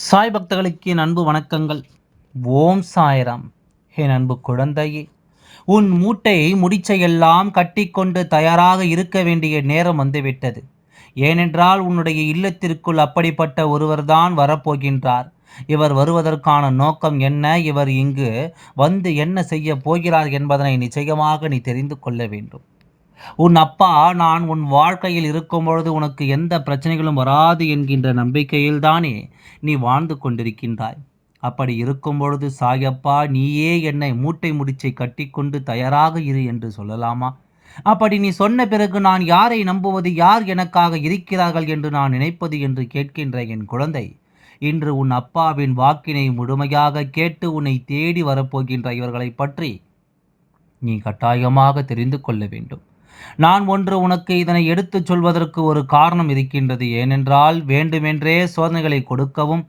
சாய் பக்தர்களுக்கு என் அன்பு வணக்கங்கள். ஓம் சாய்ராம். என் அன்பு குழந்தையே உன் மூட்டை முடிச்சையெல்லாம் கட்டிக்கொண்டு தயாராக இருக்க வேண்டிய நேரம் வந்துவிட்டது. ஏனென்றால் உன்னுடைய இல்லத்திற்குள் அப்படிப்பட்ட ஒருவர்தான் வரப்போகின்றார். இவர் வருவதற்கான நோக்கம் என்ன? இவர் இங்கு வந்து என்ன செய்ய போகிறார் என்பதனை நிச்சயமாக நீ தெரிந்து கொள்ள வேண்டும். உன் அப்பா நான் உன் வாழ்க்கையில் இருக்கும் பொழுது உனக்கு எந்த பிரச்சனைகளும் வராது என்கின்ற நம்பிக்கையில்தானே நீ வாழ்ந்து கொண்டிருக்கின்றாய். அப்படி இருக்கும் பொழுது சாயப்பா நீயே என்னை மூட்டை முடிச்சை கட்டிக்கொண்டு தயாராக இரு என்று சொல்லலாமா? அப்படி நீ சொன்ன பிறகு நான் யாரை நம்புவது யார் எனக்காக இருக்கிறார்கள் என்று நான் நினைப்பது என்று கேட்கின்ற என் குழந்தை இன்று உன் அப்பாவின் வாக்கினை முழுமையாக கேட்டு உன்னை தேடி வரப்போகின்ற இவர்களை பற்றி நீ கட்டாயமாக தெரிந்து கொள்ள வேண்டும். நான் ஒன்று உனக்கு இதனை எடுத்துச் சொல்வதற்கு ஒரு காரணம் இருக்கின்றது. ஏனென்றால் வேண்டுமென்றே சோதனைகளை கொடுக்கவும்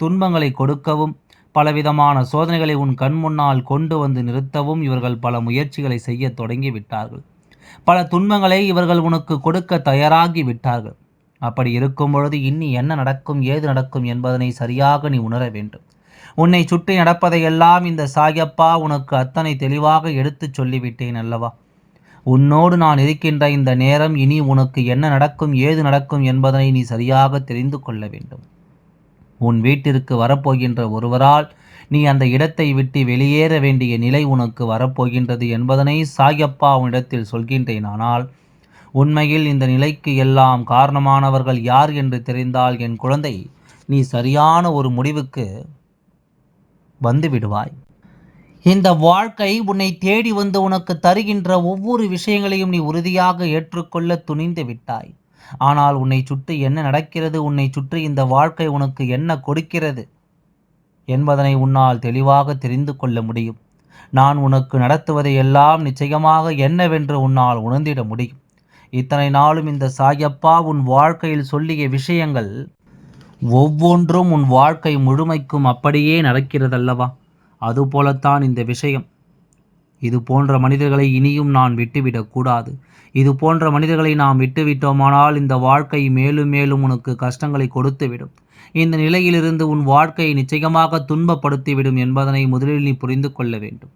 துன்பங்களை கொடுக்கவும் பலவிதமான சோதனைகளை உன் கண் முன்னால் கொண்டு வந்து நிறுத்தவும் இவர்கள் பல முயற்சிகளை செய்ய தொடங்கி விட்டார்கள் பல துன்பங்களை இவர்கள் உனக்கு கொடுக்க தயாராகி விட்டார்கள். அப்படி இருக்கும் பொழுது இன்னி என்ன நடக்கும் ஏது நடக்கும் என்பதனை சரியாக நீ உணர வேண்டும். உன்னை சுற்றி நடப்பதையெல்லாம் இந்த சாயப்பா உனக்கு அத்தனை தெளிவாக எடுத்துச் சொல்லிவிட்டேன் அல்லவா? உன்னோடு நான் இருக்கின்ற இந்த நேரம் இனி உனக்கு என்ன நடக்கும் ஏது நடக்கும் என்பதனை நீ சரியாக தெரிந்து கொள்ள வேண்டும். உன் வீட்டிற்கு வரப்போகின்ற ஒருவரால் நீ அந்த இடத்தை விட்டு வெளியேற வேண்டிய நிலை உனக்கு வரப்போகின்றது என்பதனை சாயப்பா உன்னிடத்தில் சொல்கின்றேன். ஆனால் உண்மையில் இந்த நிலைக்கு எல்லாம் காரணமானவர்கள் யார் என்று தெரிந்தால் என் குழந்தை நீ சரியான ஒரு முடிவுக்கு வந்து விடுவாய். இந்த வாழ்க்கை உன்னை தேடி வந்து உனக்கு தருகின்ற ஒவ்வொரு விஷயங்களையும் நீ உறுதியாக ஏற்றுக்கொள்ள துணிந்து விட்டாய். ஆனால் உன்னை சுற்றி என்ன நடக்கிறது? உன்னை சுற்றி இந்த வாழ்க்கை உனக்கு என்ன கொடுக்கிறது? என்பதனை உன்னால் தெளிவாக தெரிந்து கொள்ள முடியும். நான் உனக்கு நடத்துவதை எல்லாம் நிச்சயமாக என்னவென்று உன்னால் உணர்ந்திட முடியும். இத்தனை நாளும் இந்த சாயப்பா உன் வாழ்க்கையில் சொல்லிய விஷயங்கள் ஒவ்வொன்றும் உன் வாழ்க்கை முழுமைக்கும் அப்படியே நடக்கிறதல்லவா? அதுபோலத்தான் இந்த விஷயம். இது போன்ற மனிதர்களை இனியும் நான் விட்டுவிடக்கூடாது இது போன்ற மனிதர்களை நாம் விட்டுவிட்டோமானால் இந்த வாழ்க்கை மேலும் மேலும் உனக்கு கஷ்டங்களை கொடுத்துவிடும். இந்த நிலையிலிருந்து உன் வாழ்க்கையை நிச்சயமாக துன்பப்படுத்திவிடும் என்பதனை முதலில் நீ புரிந்து கொள்ள வேண்டும்.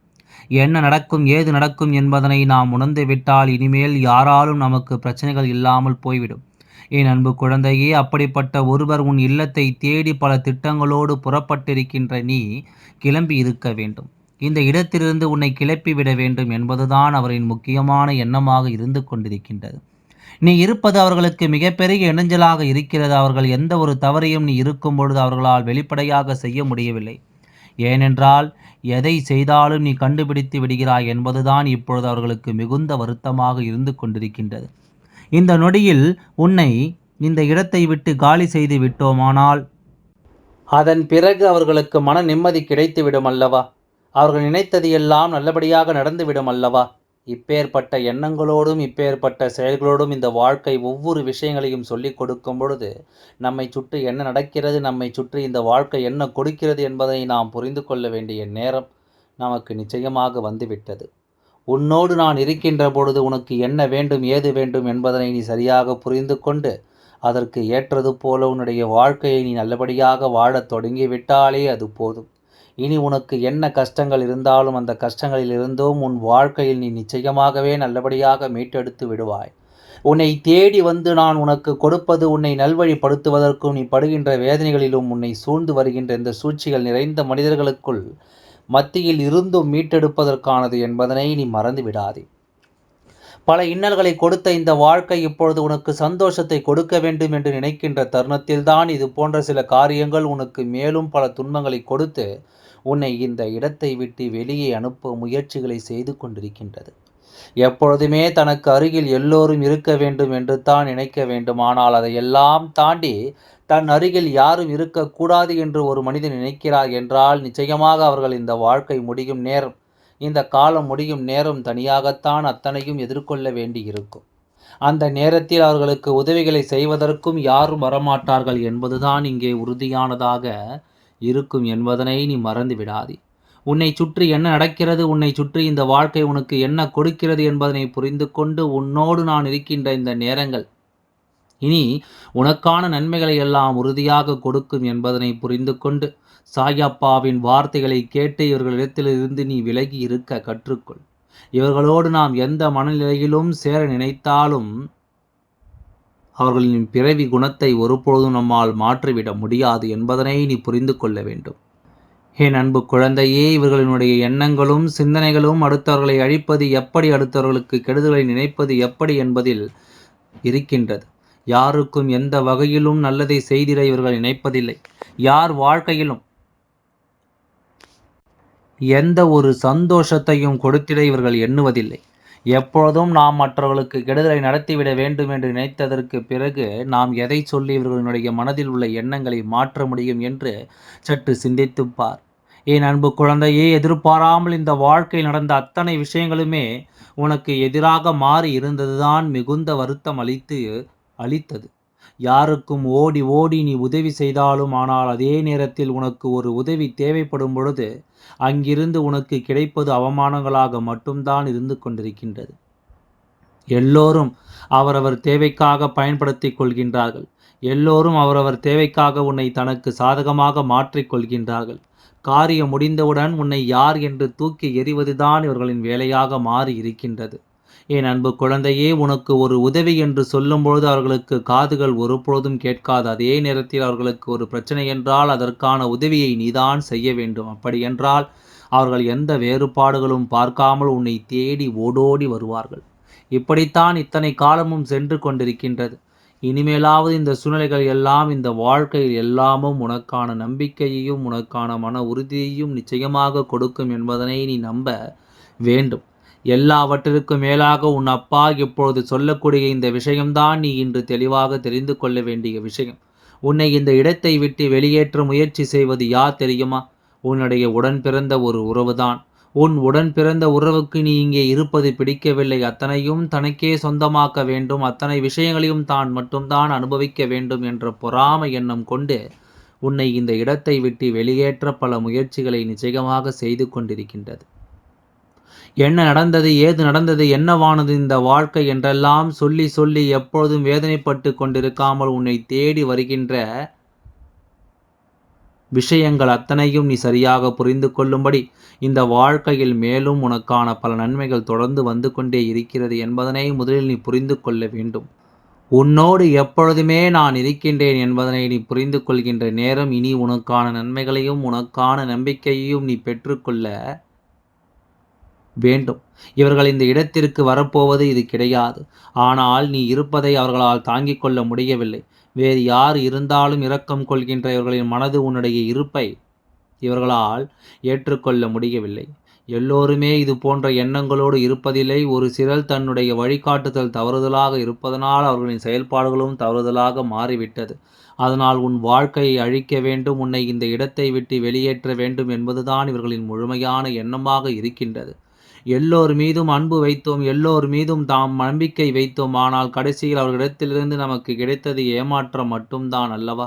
என்ன நடக்கும் ஏது நடக்கும் என்பதனை நாம் உணர்ந்து விட்டால் இனிமேல் யாராலும் நமக்கு பிரச்சனைகள் இல்லாமல் போய்விடும். என் அன்பு குழந்தையே அப்படிப்பட்ட ஒருவர் உன் இல்லத்தை தேடி பல திட்டங்களோடு புறப்பட்டிருக்கின்ற நீ கிளம்பி இருக்க வேண்டும். இந்த இடத்திலிருந்து உன்னை கிளப்பி விட வேண்டும் என்பதுதான் அவரின் முக்கியமான எண்ணமாக இருந்து கொண்டிருக்கின்றது. நீ இருப்பது அவர்களுக்கு மிகப்பெரிய இணைஞ்சலாக இருக்கிறது. அவர்கள் எந்த ஒரு தவறையும் நீ இருக்கும் பொழுது அவர்களால் வெளிப்படையாக செய்ய முடியவில்லை. ஏனென்றால் எதை செய்தாலும் நீ கண்டுபிடித்து விடுகிறாய் என்பதுதான் இப்பொழுது அவர்களுக்கு மிகுந்த வருத்தமாக இருந்து கொண்டிருக்கின்றது. இந்த நொடியில் உன்னை இந்த இடத்தை விட்டு காலி செய்து விட்டோமானால்? அதன் பிறகு அவர்களுக்கு மன நிம்மதி கிடைத்துவிடும் அல்லவா? அவர்கள் நினைத்தது எல்லாம் நல்லபடியாக நடந்துவிடும் அல்லவா? இப்பேற்பட்ட எண்ணங்களோடும் இப்பேற்பட்ட செயல்களோடும் இந்த வாழ்க்கை ஒவ்வொரு விஷயங்களையும் சொல்லிக் கொடுக்கும் பொழுது நம்மை சுற்றி என்ன நடக்கிறது நம்மை சுற்றி இந்த வாழ்க்கை என்ன கொடுக்கிறது என்பதை நாம் புரிந்து கொள்ள வேண்டிய நேரம் நமக்கு நிச்சயமாக வந்துவிட்டது. உன்னோடு நான் இருக்கின்ற பொழுது உனக்கு என்ன வேண்டும் ஏது வேண்டும் என்பதனை நீ சரியாக புரிந்து கொண்டு அதற்கு ஏற்றது போல உன்னுடைய வாழ்க்கையை நீ நல்லபடியாக வாழத் தொடங்கிவிட்டாலே அது போதும். இனி உனக்கு என்ன கஷ்டங்கள் இருந்தாலும் அந்த கஷ்டங்களில் இருந்தும் உன் வாழ்க்கையில் நீ நிச்சயமாகவே நல்லபடியாக மீட்டெடுத்து விடுவாய். உன்னை தேடி வந்து நான் உனக்கு கொடுப்பது உன்னை நல்வழிப்படுத்துவதற்கும் நீ படுகின்ற வேதனைகளிலும் உன்னை சூழ்ந்து வருகின்ற இந்த சூழ்ச்சிகள் நிறைந்த மனிதர்களுக்குள் மத்தியில் இருந்தும் மீட்டெடுப்பதற்கானது என்பதனை நீ மறந்து விடாதே பல இன்னல்களை கொடுத்த இந்த வாழ்க்கை இப்பொழுது உனக்கு சந்தோஷத்தை கொடுக்க வேண்டும் என்று நினைக்கின்ற தருணத்தில்தான் இது போன்ற சில காரியங்கள் உனக்கு மேலும் பல துன்பங்களை கொடுத்து உன்னை இந்த இடத்தை விட்டு வெளியே அனுப்ப முயற்சிகளை செய்து கொண்டிருக்கின்றது. எப்பொழுதுமே தனக்கு அருகில் எல்லோரும் இருக்க வேண்டும் என்று தான் நினைக்க வேண்டும். ஆனால் அதையெல்லாம் தாண்டி தன் அருகில் யாரும் இருக்கக்கூடாது என்று ஒரு மனிதன் நினைக்கிறார் என்றால் நிச்சயமாக அவர்கள் இந்த வாழ்க்கை முடியும் நேரம் இந்த காலம் முடியும் நேரம் தனியாகத்தான் அத்தனையும் எதிர்கொள்ள வேண்டியிருக்கும். அந்த நேரத்தில் அவர்களுக்கு உதவிகளை செய்வதற்கும் யாரும் வரமாட்டார்கள் என்பதுதான் இங்கே உறுதியானதாக இருக்கும் என்பதனை நீ மறந்து விடாதே. உன்னை சுற்றி என்ன நடக்கிறது உன்னை சுற்றி இந்த வாழ்க்கை உனக்கு என்ன கொடுக்கிறது என்பதனை புரிந்து கொண்டு உன்னோடு நான் இருக்கின்ற இந்த நேரங்கள். இனி உனக்கான நன்மைகளை எல்லாம் உறுதியாக கொடுக்கும் என்பதனை புரிந்து கொண்டு சாயப்பாவின் வார்த்தைகளை கேட்டு இவர்களிடத்திலிருந்து நீ விலகி இருக்க கற்றுக்கொள். இவர்களோடு நாம் எந்த மனநிலையிலும் சேர நினைத்தாலும் அவர்களின் பிறவி குணத்தை ஒருபொழுதும் நம்மால் மாற்றிவிட முடியாது என்பதனை நீ புரிந்து கொள்ள வேண்டும். என் அன்பு குழந்தையே இவர்களினுடைய எண்ணங்களும் சிந்தனைகளும் அடுத்தவர்களை அழிப்பது எப்படி அடுத்தவர்களுக்கு கெடுதலை நினைப்பது எப்படி என்பதில் இருக்கின்றது. யாருக்கும் எந்த வகையிலும் நல்லதை செய்திட இவர்கள் நினைப்பதில்லை. யார் வாழ்க்கையிலும் எந்த ஒரு சந்தோஷத்தையும் கொடுத்திட இவர்கள் எண்ணுவதில்லை. எப்பொழுதும் நாம் மற்றவர்களுக்கு கெடுதலை நடத்திவிட வேண்டும் என்று நினைத்ததற்கு பிறகு நாம் எதை சொல்லி இவர்களுடைய மனதில் உள்ள எண்ணங்களை மாற்ற முடியும் என்று சற்று சிந்தித்துப்பார். என் அன்பு குழந்தையே எதிர்பாராமல் இந்த வாழ்க்கையில் நடந்த அத்தனை விஷயங்களுமே உனக்கு எதிராக மாறி இருந்ததுதான் மிகுந்த வருத்தம் அளித்து அளித்தது. யாருக்கும் ஓடி ஓடி நீ உதவி செய்தாலும் ஆனால் அதே நேரத்தில் உனக்கு ஒரு உதவி தேவைப்படும் பொழுது அங்கிருந்து உனக்கு கிடைப்பது அவமானங்களாக மட்டும்தான் இருந்து கொண்டிருக்கின்றது. எல்லோரும் அவரவர் தேவைக்காக பயன்படுத்திக் கொள்கின்றார்கள். எல்லோரும் அவரவர் தேவைக்காக உன்னை தனக்கு சாதகமாக மாற்றிக்கொள்கின்றார்கள் காரியம் முடிந்தவுடன் உன்னை யார் என்று தூக்கி எறிவதுதான் இவர்களின் வேலையாக மாறி இருக்கின்றது என் அன்பு குழந்தையே உனக்கு ஒரு உதவி என்று சொல்லும்பொழுது அவர்களுக்கு காதுகள் ஒருபொழுதும் கேட்காது. அதே நேரத்தில் அவர்களுக்கு ஒரு பிரச்சனை என்றால் அதற்கான உதவியை நீதான் செய்ய வேண்டும். அப்படி என்றால் அவர்கள் எந்த வேறுபாடுகளும் பார்க்காமல் உன்னை தேடி ஓடோடி வருவார்கள். இப்படித்தான் இத்தனை காலமும் சென்று கொண்டிருக்கின்றது. இனிமேலாவது இந்த சூழ்நிலைகள் எல்லாம் இந்த வாழ்க்கையில் எல்லாமும் உனக்கான நம்பிக்கையையும் உனக்கான மன உறுதியையும் நிச்சயமாக கொடுக்கும் என்பதனை நீ நம்ப வேண்டும். எல்லாவற்றிற்கும் மேலாக உன் அப்பா இப்பொழுது சொல்லக்கூடிய இந்த விஷயம்தான் நீ இன்று தெளிவாக தெரிந்து கொள்ள வேண்டிய விஷயம். உன்னை இந்த இடத்தை விட்டு வெளியேற்ற முயற்சி செய்வது யார் தெரியுமா? உன்னுடைய உடன் பிறந்த ஒரு உறவுதான். உன் உடன் பிறந்த உறவுக்கு நீ இங்கே இருப்பது பிடிக்கவில்லை. அத்தனையும் தனக்கே சொந்தமாக்க வேண்டும். அத்தனை விஷயங்களையும் தான் மட்டும்தான் அனுபவிக்க வேண்டும் என்ற பொறாமை எண்ணம் கொண்டு உன்னை இந்த இடத்தை விட்டு வெளியேற்ற பல முயற்சிகளை நிச்சயமாக செய்து கொண்டிருக்கின்றது. என்ன நடந்தது ஏது நடந்தது என்னவானது இந்த வாழ்க்கை என்றெல்லாம் சொல்லி சொல்லி எப்பொழுதும் வேதனைப்பட்டு கொண்டிருக்காமல் உன்னை தேடி வருகின்ற விஷயங்கள் அத்தனையும் நீ சரியாக புரிந்து கொள்ளும்படி இந்த வாழ்க்கையில் மேலும் உனக்கான பல நன்மைகள் தொடர்ந்து வந்து கொண்டே இருக்கிறது என்பதனை முதலில் நீ புரிந்து கொள்ள வேண்டும். உன்னோடு எப்பொழுதுமே நான் இருக்கின்றேன் என்பதனை நீ புரிந்து கொள்கின்ற நேரம் இனி உனக்கான நன்மைகளையும் உனக்கான நம்பிக்கையையும் நீ பெற்றுக்கொள்ள வேண்டும். இவர்கள் இந்த இடத்திற்கு வரப்போவது இது கிடையாது. ஆனால் நீ இருப்பதை அவர்களால் தாங்கிக் கொள்ள முடியவில்லை. வேறு யார் இருந்தாலும் இரக்கம் கொள்கின்ற இவர்களின் மனது உன்னுடைய இருப்பை இவர்களால் ஏற்றுக்கொள்ள முடியவில்லை. எல்லோருமே இது போன்ற எண்ணங்களோடு இருப்பதில்லை. ஒரு சிலர் தன்னுடைய வழிகாட்டுதல் தவறுதலாக இருப்பதனால் அவர்களின் செயல்பாடுகளும் தவறுதலாக மாறிவிட்டது. அதனால் உன் வாழ்க்கையை அழிக்க வேண்டும். உன்னை இந்த இடத்தை விட்டு வெளியேற்ற வேண்டும் என்பதுதான் இவர்களின் முழுமையான எண்ணமாக இருக்கின்றது. எல்லோர் மீதும் அன்பு வைத்தோம் எல்லோர் மீதும் தாம் நம்பிக்கை வைத்தோம். ஆனால் கடைசியில் அவர்களிடத்திலிருந்து நமக்கு கிடைத்தது ஏமாற்றம் மட்டும்தான் அல்லவா?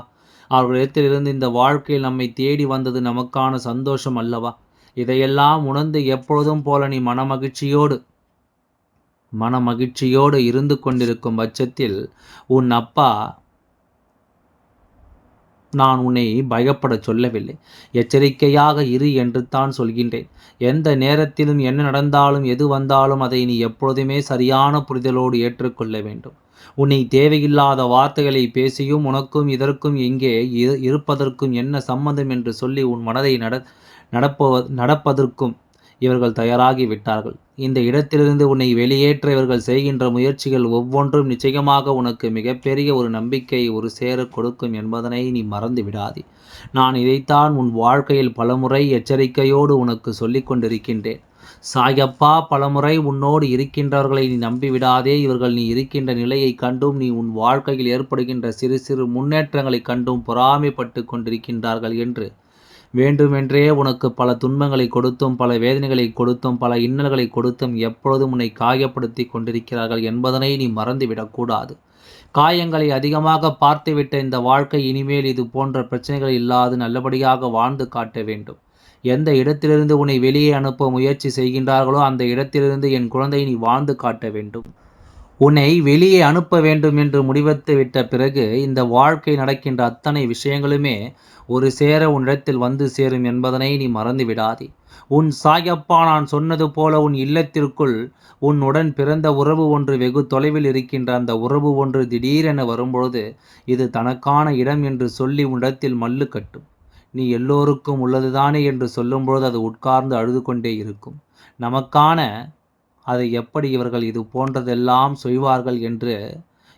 அவர்களிடத்திலிருந்து இந்த வாழ்க்கையில் நம்மை தேடி வந்தது நமக்கான சந்தோஷம் அல்லவா? இதையெல்லாம் உணர்ந்து எப்பொழுதும் போல நீ மனமகிழ்ச்சியோடு மனமகிழ்ச்சியோடு இருந்து கொண்டிருக்கும் பட்சத்தில் உன் அப்பா நான் உன்னை பயப்படச் சொல்லவில்லை. எச்சரிக்கையாக இரு என்று தான் சொல்கின்றேன். எந்த நேரத்திலும் என்ன நடந்தாலும் எது வந்தாலும் அதை நீ எப்பொழுதுமே சரியான புரிதலோடு ஏற்றுக்கொள்ள வேண்டும். உன்னை தேவையில்லாத வார்த்தைகளை பேசியும் உனக்கும் இதற்கும் எங்கே இருப்பதற்கும் என்ன சம்மந்தம் என்று சொல்லி உன் மனதை நட நடப்ப நடப்பதற்கும் இவர்கள் தயாராகி விட்டார்கள். இந்த இடத்திலிருந்து உன்னை வெளியேற்ற இவர்கள் செய்கின்ற முயற்சிகள் ஒவ்வொன்றும் நிச்சயமாக உனக்கு மிகப்பெரிய ஒரு நம்பிக்கையை ஒரு சேர கொடுக்கும் என்பதனை நீ மறந்து விடாதே. நான் இதைத்தான் உன் வாழ்க்கையில் பலமுறை எச்சரிக்கையோடு உனக்கு சொல்லிக் கொண்டிருக்கின்றேன். சாயப்பா பலமுறை உன்னோடு இருக்கின்றவர்களை நீ நம்பிவிடாதே இவர்கள் நீ இருக்கின்ற நிலையை கண்டும் நீ உன் வாழ்க்கையில் ஏற்படுகின்ற சிறு சிறு முன்னேற்றங்களை கண்டும் பொறாமைப்பட்டு கொண்டிருக்கின்றார்கள் என்று வேண்டுமென்றே உனக்கு பல துன்பங்களை கொடுத்தும் பல வேதனைகளை கொடுத்தும் பல இன்னல்களை கொடுத்தும் எப்பொழுதும் உன்னை காயப்படுத்தி கொண்டிருக்கிறார்கள் என்பதனை நீ மறந்துவிடக்கூடாது காயங்களை அதிகமாக பார்த்துவிட்ட இந்த வாழ்க்கை இனிமேல் இது போன்ற பிரச்சனைகள் இல்லாது நல்லபடியாக வாழ்ந்து காட்ட வேண்டும். எந்த இடத்திலிருந்து உன்னை வெளியே அனுப்ப முயற்சி செய்கின்றார்களோ அந்த இடத்திலிருந்து என் குழந்தை நீ வாழ்ந்து காட்ட வேண்டும். உன்னை வெளியே அனுப்ப வேண்டும் என்று முடிவெடுத்து விட்ட பிறகு இந்த வாழ்க்கை நடக்கின்ற அத்தனை விஷயங்களுமே ஒரு சேர உன்னிடத்தில் வந்து சேரும் என்பதனை நீ மறந்து விடாதே. உன் சாயப்பா நான் சொன்னது போல உன் இல்லத்திற்குள் உன்னுடன் பிறந்த உறவு ஒன்று வெகு தொலைவில் இருக்கின்ற அந்த உறவு ஒன்று திடீரென வரும்பொழுது இது தனக்கான இடம் என்று சொல்லி உன்னிடத்தில் மல்லு கட்டும். நீ எல்லோருக்கும் உள்ளதுதானே என்று சொல்லும்பொழுது அது உட்கார்ந்து அழுது கொண்டே இருக்கும். நமக்கான அதை எப்படி இவர்கள் இது போன்றதெல்லாம் செய்வார்கள் என்று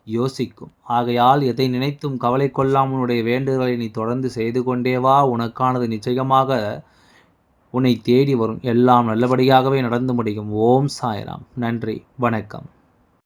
யோசிக்கும். ஆகையால் எதை நினைத்தும் கவலை கொள்ளாமல் உன்னுடைய வேண்டுதலை நீ தொடர்ந்து செய்து கொண்டே வா. உனக்கானது நிச்சயமாக உன்னை தேடி வரும். எல்லாம் நல்லபடியாகவே நடந்து முடியும். ஓம் சாய்ராம். நன்றி. வணக்கம்.